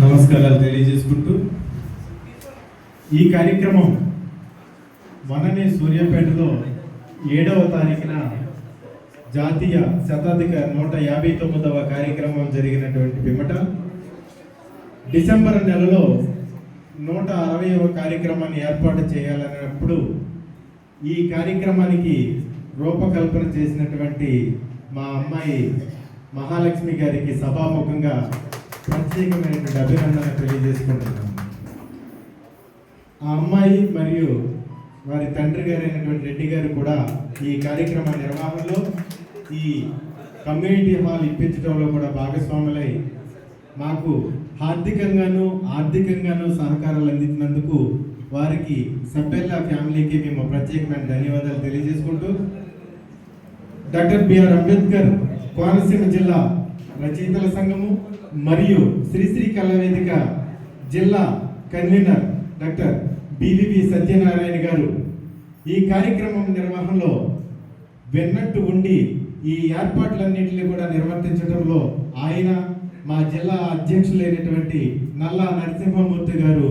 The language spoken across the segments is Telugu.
నమస్కారాలు తెలియజేసుకుంటూ ఈ కార్యక్రమం మననే సూర్యాపేటలో ఏడవ తారీఖున జాతీయ శతాధిక నూట యాభై తొమ్మిదవ కార్యక్రమం జరిగినటువంటి పిమ్మట. డిసెంబర్ నెలలో నూట అరవైవ కార్యక్రమాన్ని ఏర్పాటు చేయాలన్నప్పుడు ఈ కార్యక్రమానికి రూపకల్పన చేసినటువంటి మా అమ్మాయి మహాలక్ష్మి గారికి సభాముఖంగా ప్రత్యేకమైనటువంటి అభినందన తెలియజేసుకుంటున్నాను. ఆ అమ్మాయి మరియు వారి తండ్రి గారైనటువంటి రెడ్డి గారు కూడా ఈ కార్యక్రమ నిర్వహణలో ఈ కమ్యూనిటీ హాల్ ఇప్పించడంలో కూడా భాగస్వాములై మాకు ఆర్థికంగాను ఆర్థికంగాను సహకారాలు అందించినందుకు వారికి సబ్బెల్లా ఫ్యామిలీకి మేము ప్రత్యేకమైన ధన్యవాదాలు తెలియజేసుకుంటూ డాక్టర్ బిఆర్ అంబేద్కర్ కోనసీమ జిల్లా రచయితల సంఘము మరియు శ్రీశ్రీ కళావేదిక జిల్లా కన్వీనర్ డాక్టర్ బివివి సత్యనారాయణ గారు ఈ కార్యక్రమం నిర్వహణలో వెన్నట్టు ఉండి ఈ ఏర్పాట్లన్నింటినీ కూడా నిర్వర్తించడంలో ఆయన మా జిల్లా అధ్యక్షులైనటువంటి నల్లా నరసింహమూర్తి గారు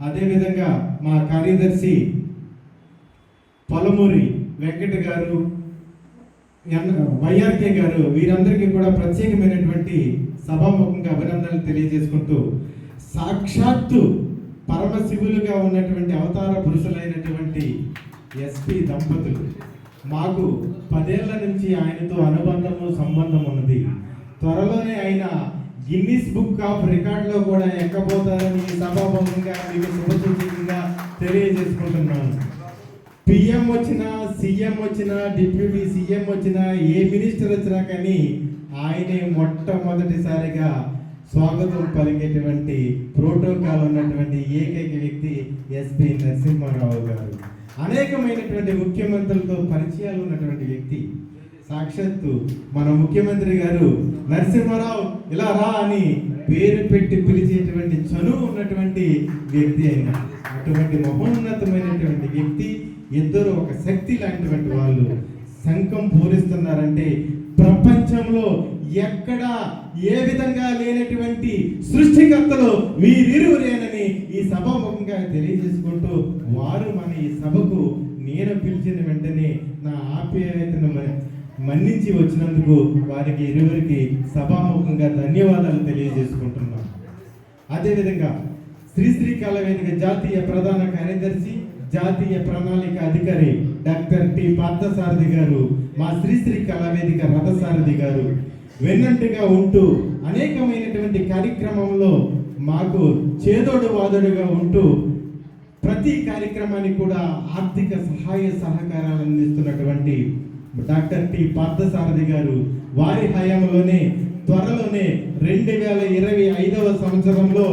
అదేవిధంగా మా కార్యదర్శి పొలమూరి వెంకట గారు వైఆర్కే గారు వీరందరికీ కూడా ప్రత్యేకమైనటువంటి సభాముఖంగా అభినందనలు తెలియజేసుకుంటూ సాక్షాత్తు పరమశివులుగా ఉన్నటువంటి అవతార పురుషులైనటువంటి ఎస్పి దంపతులు. మాకు పదేళ్ళ నుంచి ఆయనతో అనుబంధము సంబంధం ఉన్నది. త్వరలోనే ఆయన గిన్నిస్ బుక్ ఆఫ్ రికార్డులో కూడా ఎక్కబోతారని సభాముఖంగా మీకు శుభసూచకంగా తెలియజేసుకుంటున్నాను. పిఎం వచ్చినా సీఎం వచ్చినా డిప్యూటీ సీఎం వచ్చినా ఏ మినిస్టర్ వచ్చినా కానీ ఆయనే మొట్టమొదటిసారిగా స్వాగతం పలికేటువంటి ప్రోటోకాల్ ఉన్నటువంటి ఏకైక వ్యక్తి ఎస్పి నరసింహారావు గారు. అనేకమైనటువంటి ముఖ్యమంత్రులతో పరిచయాలు ఉన్నటువంటి వ్యక్తి. సాక్షాత్తు మన ముఖ్యమంత్రి గారు నరసింహారావు ఇలా రా అని పేరు పెట్టి పిలిచేటువంటి చనువు ఉన్నటువంటి వ్యక్తి అయిన అటువంటి మహోన్నతమైనటువంటి వ్యక్తి ఇద్దరు ఒక శక్తి లాంటివంటి వాళ్ళు శంఖం పూరిస్తున్నారంటే ప్రపంచంలో ఎక్కడ ఏ విధంగా లేనటువంటి సృష్టికర్తలు వీరిరువురేనని ఈ సభాముఖంగా తెలియజేసుకుంటూ వారు మన ఈ సభకు నేను పిలిచిన వెంటనే నా ఆప్యాయతను మ- మన్నించి వచ్చినందుకు వారికి ఇరువురికి సభాముఖంగా ధన్యవాదాలు తెలియజేసుకుంటున్నాను అదేవిధంగా శ్రీశ్రీ కళావేదిక జాతీయ ప్రధాన కార్యదర్శి జాతీయ ప్రణాళిక అధికారి డాక్టర్ టి పార్థసారథి గారు మా శ్రీశ్రీ కళావేదిక రథసారథి గారు వెన్నంటిగా ఉంటూ అనేకమైనటువంటి కార్యక్రమంలో మాకు చేదోడు వాదోడుగా ఉంటూ ప్రతి కార్యక్రమానికి కూడా ఆర్థిక సహాయ సహకారాలు అందిస్తున్నటువంటి డాక్టర్ టి పార్థసారథి గారు వారి హయాంలోనే త్వరలోనే రెండు వేల ఇరవై ఐదవ సంవత్సరంలో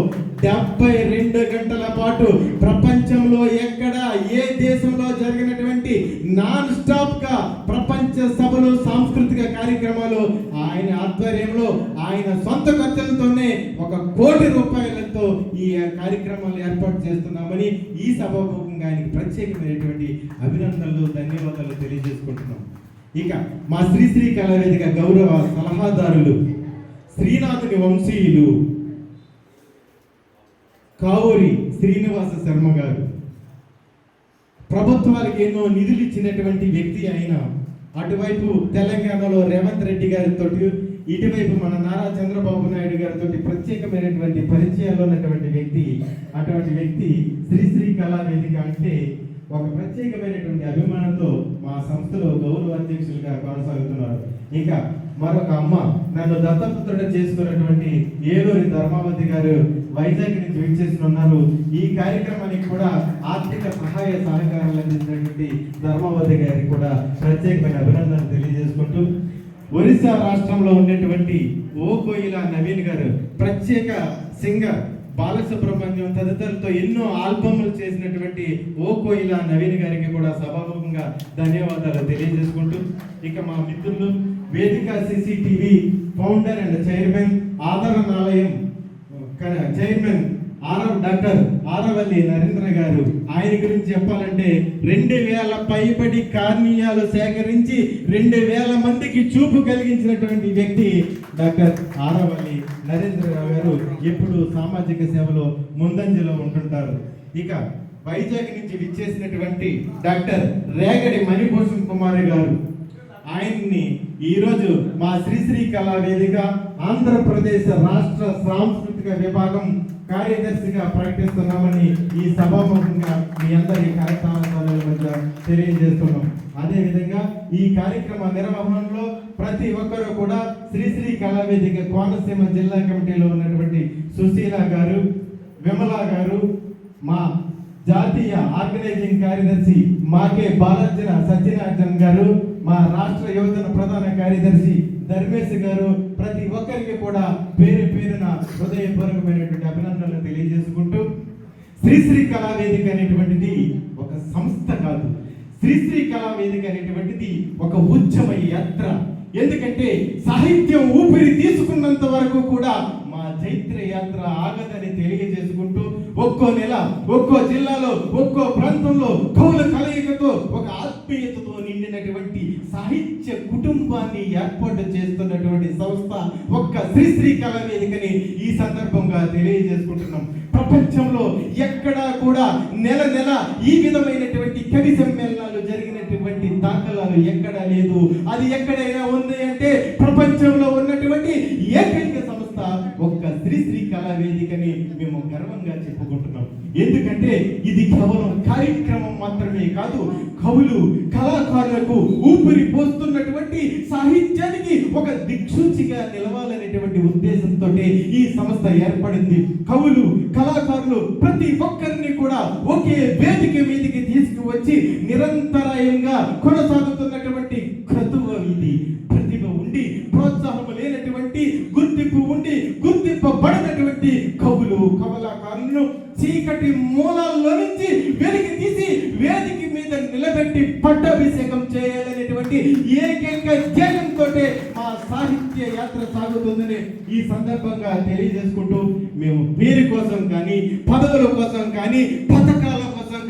డెబ్బై రెండు గంటల పాటు ప్రపంచంలో ఎక్కడ ఏ దేశంలో జరిగినటువంటి నాన్ స్టాప్గా ప్రపంచ సభలు సాంస్కృతిక కార్యక్రమాలు ఆయన ఆధ్వర్యంలో ఆయన సొంత ఖర్చులతోనే ఒక కోటి రూపాయలతో ఈ కార్యక్రమాలు ఏర్పాటు చేస్తున్నామని ఈ సభాముఖంగా ఆయనకి ప్రత్యేకమైనటువంటి అభినందనలు ధన్యవాదాలు తెలియజేసుకుంటున్నాం. ఇక మా శ్రీశ్రీ కళావేదిక గౌరవ సలహాదారులు శ్రీనాథుని వంశీయులు కావూరి శ్రీనివాస శర్మ గారు. ప్రభుత్వాలకు ఎన్నో నిధులు ఇచ్చినటువంటి వ్యక్తి అయిన అటువైపు తెలంగాణలో రేవంత్ రెడ్డి గారితో ఇటువైపు మన నారా చంద్రబాబు నాయుడు గారితో ప్రత్యేకమైనటువంటి పరిచయాలు ఉన్నటువంటి వ్యక్తి అటువంటి వ్యక్తి శ్రీశ్రీ కళావేదిక అంటే ఒక ప్రత్యేకమైనటువంటి అభిమానంతో మా సంస్థలో గౌరవ అధ్యక్షులుగా కొనసాగుతున్నారు. ఇంకా మరొక అమ్మ నన్ను దత్తపుత్రుడు చేసుకున్నటువంటి ఏలూరి ధర్మావతి గారు వైజాగ్ నుంచి విచ్చేసి ఉన్నారు ఈ కార్యక్రమానికి కూడా ఆర్థిక సహాయ సహకారాలు అందించినటువంటి ధర్మావతి గారికి కూడా ప్రత్యేకమైన అభినందనలు తెలియజేసుకుంటూ ఒరిస్సా రాష్ట్రంలో ఉండేటువంటి ఓ కోయిల నవీన్ గారు ప్రత్యేక సింగర్ బాలసుబ్రహ్మణ్యం తదితరులతో ఎన్నో ఆల్బమ్లు చేసినటువంటి ఓ కోయిల నవీన్ గారికి కూడా సభాముఖంగా ధన్యవాదాలు తెలియజేసుకుంటూ ఇక మా మిత్రులు వేదిక సిసిటీవీ ఫౌండర్ అండ్ చైర్మన్ ఆదరణాలయం క- చైర్మన్ ఆరవ డాక్టర్ ఆరవల్లి నరేంద్ర గారు ఆయన గురించి చెప్పాలంటే రెండు వేల పైబడి కార్నియాలు సేకరించి రెండు వేల మందికి చూపు కలిగించినటువంటి వ్యక్తి డాక్టర్ ఆరవల్లి నరేంద్రరావు గారు ఎప్పుడు సామాజిక సేవలో ముందంజలో ఉంటుంటారు. ఇక వైజాగ్ నుంచి విచ్చేసినటువంటి డాక్టర్ రేగడి మణిభూషణ్ కుమార్ గారు ఆయన్ని ఈరోజు మా శ్రీశ్రీ కళా వేదిక ఆంధ్రప్రదేశ్ రాష్ట్ర సాంస్కృతిక విభాగం కార్యదర్శిగా ప్రకటిస్తున్నామని ఈ సభాముఖంగా మీ అందరి కార్యక్రమాల మధ్య తెలియజేస్తున్నాం. అదేవిధంగా ఈ కార్యక్రమ నిర్వహణలో ప్రతి ఒక్కరూ కూడా శ్రీశ్రీ కళావేదిక కోనసీమ జిల్లా కమిటీలో ఉన్నటువంటి సుశీల గారు విమల గారు మా జాతీయ ఆర్గనైజింగ్ కార్యదర్శి మాకే బాలార్జున సత్యనారాయణ గారు మా రాష్ట్ర యువజన ప్రధాన కార్యదర్శి ధర్మేశ్ గారు ప్రతి ఒక్కరికి కూడా పేరు పేరున హృదయపూర్వకమైనటువంటి అభినందనలు తెలియజేసుకుంటూ శ్రీశ్రీ కళా వేదిక అనేటువంటిది ఒక సంస్థ కాదు. శ్రీశ్రీ కళావేదిక అనేటువంటిది ఒక ఉద్యమ యాత్ర. ఎందుకంటే సాహిత్యం ఊపిరి తీసుకున్నంత వరకు కూడా మా చైత్ర యాత్ర ఆగదని తెలియజేసుకుంటూ ఒక్కో నెల ఒక్కో జిల్లాలో ఒక్కో ప్రాంతంలో కౌల కలయికతో ఒక ఆత్మీయతతో నిండినటువంటి సాహిత్య కుటుంబాన్ని ఏర్పాటు చేస్తున్నటువంటి సంస్థ ఒక్క శ్రీశ్రీ కళా వేదికని ఈ సందర్భంగా తెలియజేసుకుంటున్నాం. ప్రపంచంలో ఎక్కడా కూడా నెల నెల ఈ విధమైనటువంటి కవి సమ్మేళనాలు జరిగినటువంటి దాఖలాలు ఎక్కడా లేదు. అది ఎక్కడైనా ఉంది అంటే ప్రపంచంలో ఉన్నటువంటి ఏకైక సంస్థ కళా వేదికని మేము గర్వంగా చెప్పుకుంటున్నాం. ఎందుకంటే ఇది కేవలం కార్యక్రమం మాత్రమే కాదు కవులు కళాకారులకు ఊపిరి పోస్తున్నటువంటి సాహిత్యానికి ఒక దిక్సూచిగా నిలవాలనేటువంటి ఉద్దేశంతో ఈ సంస్థ ఏర్పడింది. కవులు కళాకారులు ప్రతి ఒక్కరిని కూడా ఒకే వేదిక మీదకి తీసుకువచ్చి నిరంతరాయంగా కొనసాగుతున్నటువంటి క్రతువ ఇది. ప్రతిభ ఉండి ప్రోత్సాహం లేనటువంటి గుర్తింపు ఉండి కమలాకారులను చీకటి మూలాల్లో నుంచి వెలికి తీసి వేదిక మీద నిలబెట్టి పట్టాభిషేకం చేయాలనేటువంటి ఏకైక ధ్యేయంతో మా సాహిత్య యాత్ర సాగుతుందని ఈ సందర్భంగా తెలియజేసుకుంటూ మేము పేరు కోసం కానీ పదవుల కోసం కానీ పథకాల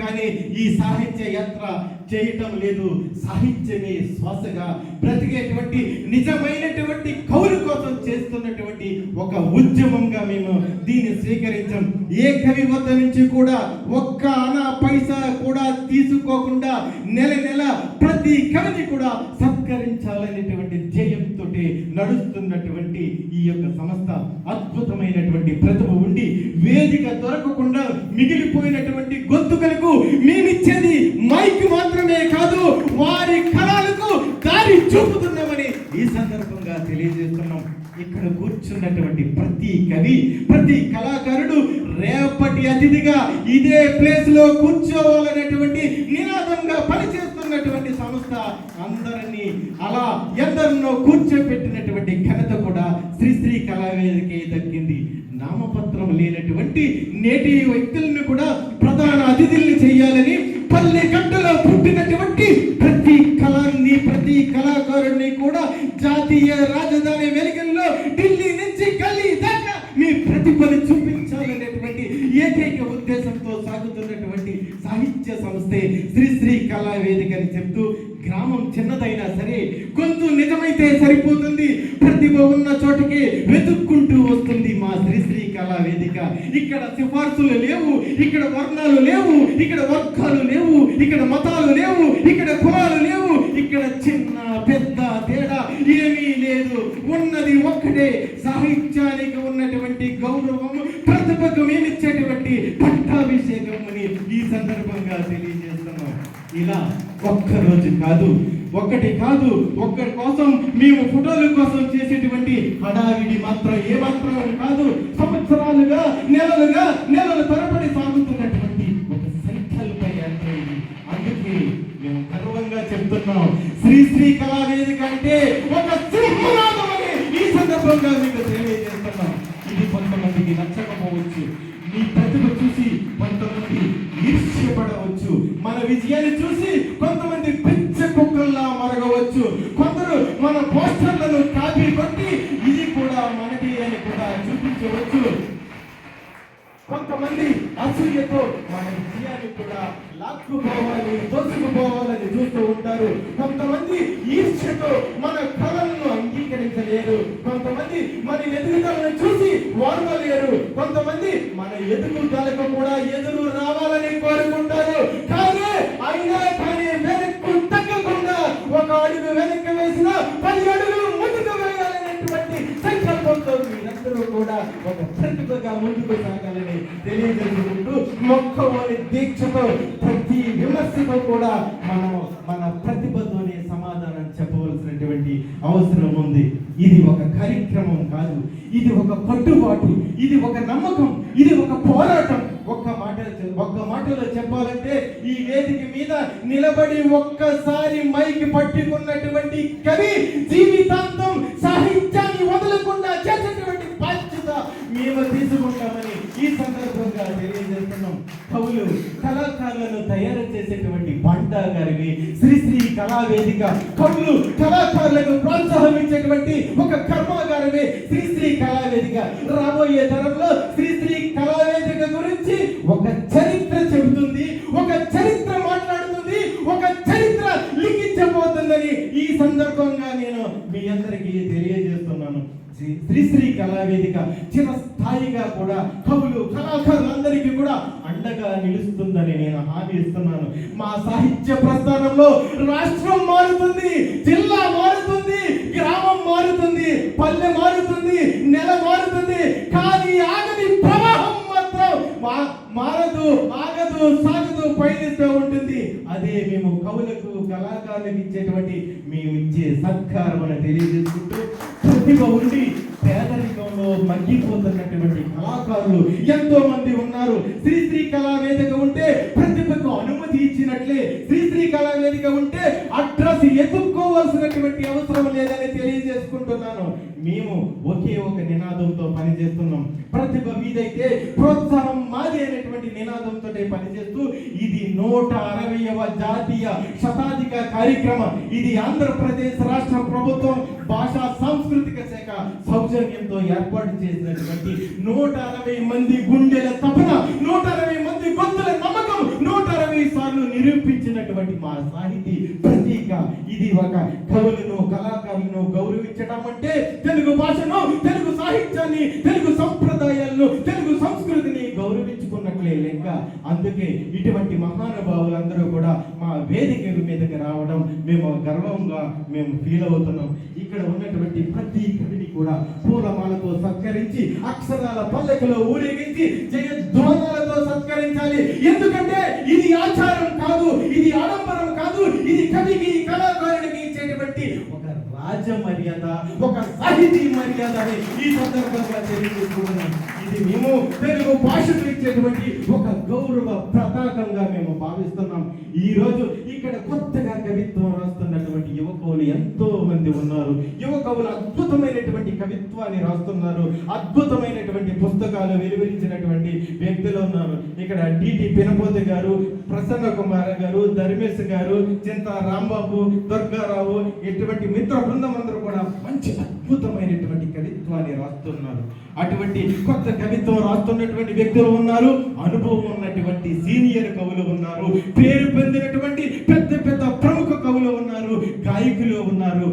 కానీ ఈ సాహిత్య యాత్ర చేయటం లేదు. సాహిత్యమే శ్వాసగా బ్రతికేటువంటి నిజమైనటువంటి కౌలు కోసం చేస్తున్నటువంటి ఒక ఉద్యమంగా మేము దీన్ని స్వీకరించాం. ఏ కవి వద్ద నుంచి కూడా ఒక్క అనా పైసా కూడా తీసుకోకుండా నెల నెల ప్రతి కవిని కూడా సత్కరించాలనేటువంటి ధ్యేయంతో నడుస్తున్నటువంటి ఈ యొక్క సంస్థ అద్భుతమైనటువంటి ప్రతిభ ఉండి వేదిక దొరకకుండా మిగిలిపోయినటువంటి గొంతుకలకు మేమిచ్చేది మైక్ మాత్రమే కాదు వారి కళలకు దారి చూపుతున్నామని ఈ సందర్భంగా తెలియజేస్తున్నాం. ఇక్కడ కూర్చున్నటువంటి ప్రతి కవి ప్రతి కళాకారుడు రేపటి అతిథిగా ఇదే ప్లేస్లో కూర్చోవాలనేటువంటి నినాదంగా ఉన్నటువంటి సంస్థ అందరినీ అలా ఎందరినో కూర్చోపెట్టినటువంటి ఘనత కూడా శ్రీశ్రీ కళావేదికే దక్కింది. నామపత్రం లేనటువంటి నేటి వ్యక్తులను కూడా ప్రధాన అతిథుల్ని చేయాలని పల్లె గంటలో పుట్టినటువంటి ప్రతి కళాన్ని ప్రతి కళాకారుడిని కూడా జాతీయ రాజధాని వెలుగుల్లో ఢిల్లీ ఉన్న వెతుక్కుంటూ వస్తుంది మా శ్రీశ్రీ కళా వేదిక. ఇక్కడ సిఫార్సులు లేవు ఇక్కడ వర్ణాలు లేవు ఇక్కడ వర్గాలు లేవు ఇక్కడ మతాలు లేవు ఇక్కడ కులాలు లేవు ఇక్కడ చిన్న పెద్ద తేడా ఏమీ లేదు. ఉన్నది ఒక్కటే సాహిత్యానికి ఉన్నటువంటి గౌరవం ప్రతిభకు మేమిచ్చేటువంటి పట్టాభిషేకం అని ఈ సందర్భంగా తెలియజేస్తున్నాం. ఇలా ఒక్క రోజు కాదు ఒక్కటి కాదు ఒక్కరి కోసం మేము ఫోటోల కోసం చేసేటువంటి హడావిడి మాత్రం ఏ మాత్రం కాదు. సంవత్సరాలుగా నెలలుగా ఉంటారు కొంతమంది ఈర్ష్యతో మన కళలను అంగీకరించలేరు. కొంతమంది మన ఎదుగుదలను చూసి వాడలేరు కొంతమంది మన ఎదుగుదలకు కూడా ఎదురు రావాలని కోరుకుంటారు. కానీ అయినా కానీ వెనక్కు తగ్గకుండా ఒక అడుగు వెనక్కి వేసిన పది అడుగులు ముందుకు వేయాలనేటువంటి సంకల్పంతో మీరందరూ కూడా ఒక ప్రతిభగా ముందుకు సాగాలని తెలియజేసుకుంటూ మొక్కవని దీక్షతో ప్రతి విమర్శతో కూడా మనం ప్రతిభతోనే సమాధానం చెప్పవలసినటువంటి అవసరం ఉంది. ఇది ఒక కార్యక్రమం కాదు. ఇది ఒక కట్టుబాటు ఇది ఒక నమ్మకం. ఇది ఒక పోరాటం. ఒక్క మాట ఒక్క మాటలో చెప్పాలంటే ఈ వేదిక మీద నిలబడి ఒక్కసారి మైకి పట్టుకున్నటువంటి కవి జీవితాంతం సాహిత్యాన్ని వదలకుండా చేసేటువంటి బాధ్యత మేము తీసుకుంటామని ఈ సందర్భంగా తెలియజేస్తున్నాం. కవులు కళాకారులను తయారు చేసేటువంటి బండా గారిని కళావేదిక కవులు కళాకారులకు ప్రోత్సాహం ఇచ్చేటువంటి ఒక కర్మాగారమే శ్రీశ్రీ కళావేదిక. రాబోయే తరంలో శ్రీశ్రీ కళావేదిక గురించి ఒక కవులకు కళాకారులకు ఇచ్చేటువంటి మేము ఇచ్చే సత్కారం అని తెలియజేసుకుంటూ ప్రతిభ ఉండి పేదరి పేదరికంలో మగ్గిపోతున్నటువంటి కళాకారులు ఎంతో మంది ఉన్నారు. శ్రీ శ్రీ కళావేదిక ఉంటే ప్రతిభకు అనుమతి ఇచ్చినట్లే శ్రీ శ్రీ కళావేదిక ఉంటే అడ్రస్ ఎదుర్కోవాల్సినటువంటి అవసరం లేదని తెలియజేసుకుంటున్నాను. మేము ఒకే ఒక నినాదంతో పనిచేస్తున్నాం. ప్రతిభ మీదైతే ప్రోత్సాహం మాది అనేటువంటి నినాదంతో పనిచేస్తూ ఇది నూట అరవైవ జాతీయ శతాధిక కార్యక్రమం. ఇది ఆంధ్రప్రదేశ్ రాష్ట్ర ప్రభుత్వం భాషా సాంస్కృతిక సౌజన్యంతో ఏర్పాటు చేసినటువంటి నూట అరవై మంది గుండెల తపన నూట అరవై మంది గొంతుల నమ్మకం నూట అరవై సార్లు నిరూపించినటువంటి మా సాహితీ ప్రతీక. ఇది ఒక కవులను కళాకారులను గౌరవించడం అంటే తెలుగు భాషను తెలుగు సాహిత్యాన్ని తెలుగు సంప్రదాయాలను తెలుగు గౌరవించుకున్నట్లే అందుకే ఇటువంటి మహానుభావులందరూ కూడా మా వేదిక మీదకి రావడం మేము గర్వంగా మేము ఫీల్ అవుతున్నాం. ఇక్కడ ఉన్నటువంటి ప్రతి కవిని కూడా పూలమాలతో సత్కరించి అక్షరాల పల్లెకలో ఊరేగించి జయధ్వానాలతో సత్కరించాలి. ఎందుకంటే ఇది ఆచారం కాదు ఇది ఆడంబరం కాదు ఇది కవికి కళాకారుడికి ఇచ్చేటువంటి ఒక రాజ మర్యాద ఒక సాహితీ మర్యాద అని ఈ సందర్భంగా తెలియజేసుకుంటున్నాం ఇది మేము తెలుగు భాషకు ఇచ్చేటువంటి ఒక గౌరవ ప్రతాకంగా మేము భావిస్తున్నాం. ఈ రోజు ఇక్కడ కొత్తగా కవిత్వం రాస్తున్నటువంటి యువకులు ఎంతో మంది ఉన్నారు. యువకులు అద్భుతమైన కవిత్వాన్ని రాస్తున్నారు. అద్భుతమైనటువంటి పుస్తకాలు వెలువరించినటువంటి వ్యక్తులు ఉన్నారు. ఇక్కడ డిటి పినపోతి గారు ప్రసన్న కుమార్ గారు ధర్మేశ్ గారు చింత రాంబాబు దుర్గారావు ఇటువంటి మిత్ర బృందం అందరూ కూడా మంచి అద్భుతమైనటువంటి కవిత్వాన్ని రాస్తున్నారు. అటువంటి కొత్త కవిత్వం రాస్తున్నటువంటి వ్యక్తులు ఉన్నారు. అనుభవం ఉన్నటువంటి సీనియర్ కవులు ఉన్నారు. పేరు పొందినటువంటి పెద్ద పెద్ద ప్రముఖ కవులు ఉన్నారు గాయకులు ఉన్నారు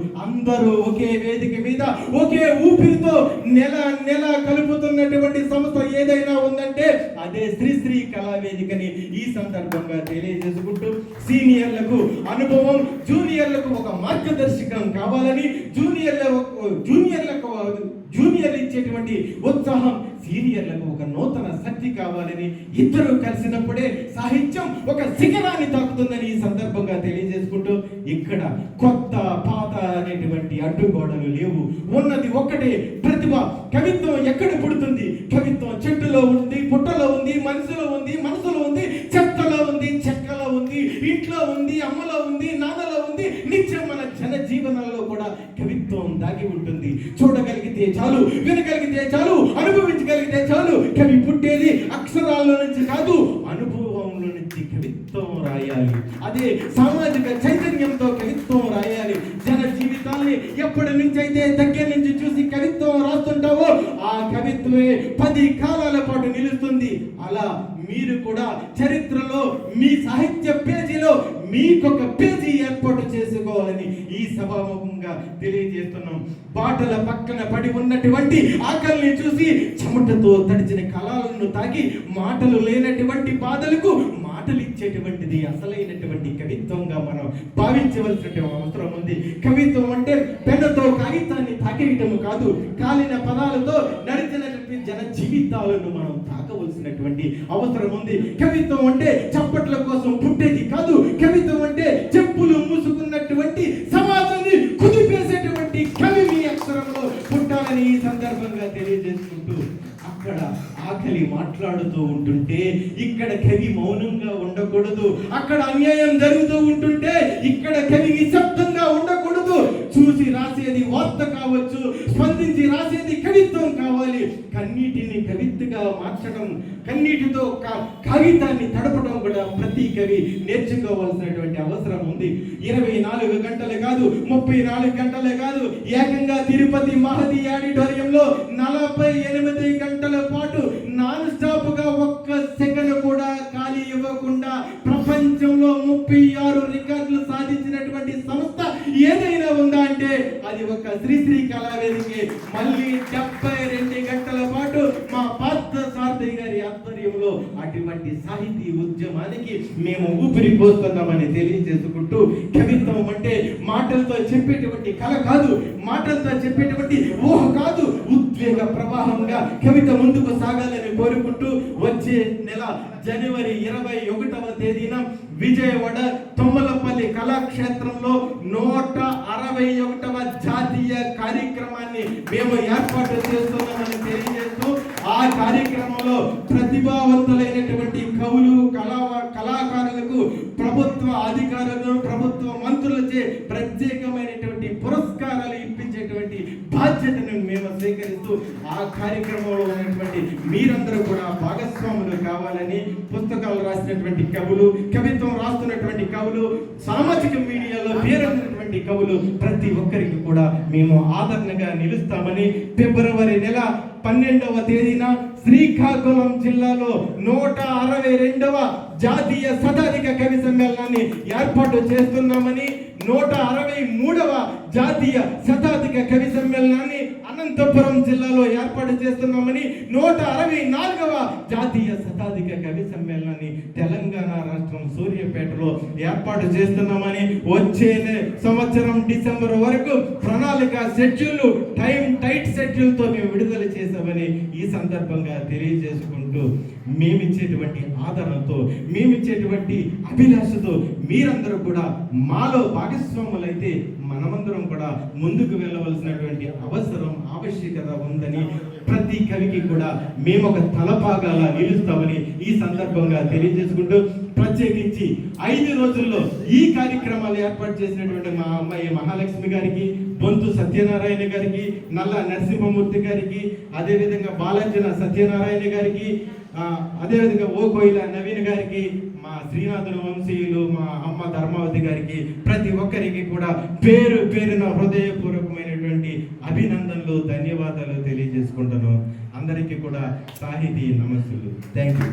అందరూ ఒకే వేదిక మీద ఒకే ఊపిరితో నెల నెల కలుపుతున్నటువంటి సంస్థ ఏదైనా ఉందంటే అదే శ్రీశ్రీ కళా వేదికని ఈ సందర్భంగా తెలియజేసుకుంటూ సీనియర్లకు అనుభవం జూనియర్లకు ఒక మార్గదర్శకం కావాలని జూనియర్ల జూనియర్లకు జూనియర్లు ఇచ్చేటువంటి ఉత్సాహం సీనియర్లకు ఒక నూతన శక్తి కావాలని ఇద్దరు కలిసినప్పుడే సాహిత్యం ఒక శిఖరాన్ని తాకుతుందని ఈ సందర్భంగా అడ్డుగోడలు లేవు ఉన్నది ఒక్కటే ప్రతిభ. కవిత్వం ఎక్కడ పుడుతుంది? కవిత్వం చెట్టులో ఉంది పుట్టలో ఉంది మనసులో ఉంది మనసులో ఉంది చెత్తలో ఉంది చెక్కలో ఉంది ఇంట్లో ఉంది అమ్మలో ఉంది నాన్నలో ఉంది నిత్యం మన జన జీవనాల్లో కూడా కవిత్వం దాగి ఉంటుంది. చూడగలిగితే చాలు వినగలిగితే చాలు అనుభవించగలిగితే చాలు కవి పుట్టేది అక్షరాల నుంచి కాదు అనుభవంలో నుంచి కవిత్వం రాయాలి. అదే సామాజిక చైతన్యంతో కవిత్వం రాయాలి జన జీవితాల్ని ఎప్పటి నుంచి అయితే దగ్గర నుంచి చూసి కవిత్వం రాస్తుంటావో ఆ కవిత్వమే పది కాలాల పాటు నిలుస్తుంది. అలా మీరు కూడా చరిత్రలో మీ సాహిత్య పేజీలో మీకొక పేజీ ఏర్పాటు చేసుకోవాలని ఈ సభాముఖంగా తెలియజేస్తున్నాం. బాటల పక్కన పడి ఉన్నటువంటి ఆకలిని చూసి చెమటతో తడిచిన కళలను తాకి మాటలు లేనటువంటి బాధలకు మాటలు అసలైనటువంటి కవిత్వంగా మనం భావించవలసిన అవసరం ఉంది. కవిత్వం అంటే పెన్నతో కాగితాన్ని తాకేయటము కాదు కాలిన పదాలతో నడిచినటువంటి జన జీవితాలను మనం తాకవలసినటువంటి అవసరం ఉంది. కవిత్వం అంటే చప్పట్ల కోసం పుట్టేది కాదు. కవిత్వం అంటే జరుగుతూ ఉంటుంటే ఇక్కడ కవి మౌనంగా ఉండకూడదు. అక్కడ అన్యాయం జరుగుతూ ఉంటుంటే ఇక్కడ కవి నిశ్శబ్దంగా ఉండకూడదు. చూసి రాసేది వార్త కావచ్చు స్పందించి రాసేది కవిత్వం కావాలి. కన్నీటిని కవిత్తుగా మార్చడం కన్నీటితో కవితాన్ని తడపడం కూడా ప్రతి కవి నేర్చుకోవాల్సినటువంటి అవసరం ఉంది. ఇరవై నాలుగు గంటలు కాదు ముప్పై నాలుగు గంటలే కాదు ఏకంగా తిరుపతి మహతి ఆడిటోరియంలో నలభై ఎనిమిది గంటల పాటు నాన్ స్టాప్ ముప్పై ఆరు రికార్డులు సాధించినటువంటి సంస్థ ఏదైనా ఉందా అంటే అది ఒక శ్రీశ్రీ కళావేదికే. మళ్ళీ డెబ్బై రెండు గంటల పాటు మా పాత్ర సారథి గారి ఆధ్వర్యంలో అటువంటి సాహితీ ఉద్యమానికి మేము ఊపిరి పోస్తున్నామని తెలియజేసుకుంటూ కవిత్వం అంటే మాటలతో చెప్పేటువంటి కళ కాదు మాటలతో చెప్పేటువంటి ఊహ కాదు ఉద్వేగ ప్రవాహంగా కవిత ముందుకు సాగాలని కోరుకుంటూ వచ్చే నెల జనవరి ఇరవై ఒకటవ తేదీన విజయవాడ తొమ్మలపల్లి కళాక్షేత్రంలో నో నూట అరవై ఒకటవ జాతీయ కార్యక్రమాన్ని మేము ఏర్పాటు చేస్తున్నామని తెలియజేస్తూ ఆ కార్యక్రమంలో ప్రతిభావంతులైనటువంటి కవులు కళా కళాకారులకు ప్రభుత్వ అధికారులు ప్రభుత్వ మంత్రులచే ప్రత్యేకమైనటువంటి పురస్కారాలు ఇప్పించేటువంటి బాధ్యతను మేము స్వీకరిస్తూ ఆ కార్యక్రమంలో ఉన్నటువంటి మీరందరూ కూడా భాగస్వాములు కావాలని పుస్తకాలు రాసినటువంటి కవులు కవిత్వం రాస్తున్నటువంటి కవులు సామాజిక మీడియాలో పేరొందినటువంటి కవులు ప్రతి ఒక్కరికి కూడా మేము ఆదరణగా నిలుస్తామని ఫిబ్రవరి నెల పన్నెండవ తేదీన శ్రీకాకుళం జిల్లాలో నూట అరవై రెండవ జాతీయ శతాధిక కవి సమ్మేళనాన్ని ఏర్పాటు చేస్తున్నామని నూట అరవై మూడవ జాతీయ శతాధిక కవి సమ్మేళనాన్ని అనంతపురం జిల్లాలో ఏర్పాటు చేస్తున్నామని నూట అరవై నాలుగవ జాతీయ శతాధిక కవి సమ్మేళనాన్ని తెలంగాణ రాష్ట్ర ఏర్పాటు చేస్తున్నామని వచ్చే సంవత్సరం డిసెంబర్ వరకు ప్రణాళిక షెడ్యూల్ టైం టైట్ షెడ్యూల్తో మేము విడుదల చేసామని ఈ సందర్భంగా తెలియజేసుకుంటూ మేమిచ్చేటువంటి ఆదరణతో మేమిచ్చేటువంటి అభిలాషతో మీరందరూ కూడా మాలో భాగస్వాములైతే మనమందరం కూడా ముందుకు వెళ్ళవలసినటువంటి అవసరం ఆవశ్యకత ఉందని ప్రతి కవికి కూడా మేము ఒక తలపాగాలా నిలుస్తామని ఈ సందర్భంగా తెలియజేసుకుంటూ ప్రత్యేకించి ఐదు రోజుల్లో ఈ కార్యక్రమాలు ఏర్పాటు చేసినటువంటి మా అమ్మాయి మహాలక్ష్మి గారికి బొంతు సత్యనారాయణ గారికి నల్ల నరసింహమూర్తి గారికి అదేవిధంగా బాలాజన సత్యనారాయణ గారికి అదేవిధంగా ఓ కోయిల నవీన్ గారికి మా శ్రీనాథుడు వంశీయులు మా అమ్మ ధర్మావతి గారికి ప్రతి ఒక్కరికి కూడా పేరు పేరున హృదయపూర్వకమైనటువంటి అభినందనలు ధన్యవాదాలు తెలియజేసుకుంటాను అందరికీ కూడా సాహితీ నమస్సులు. Thank you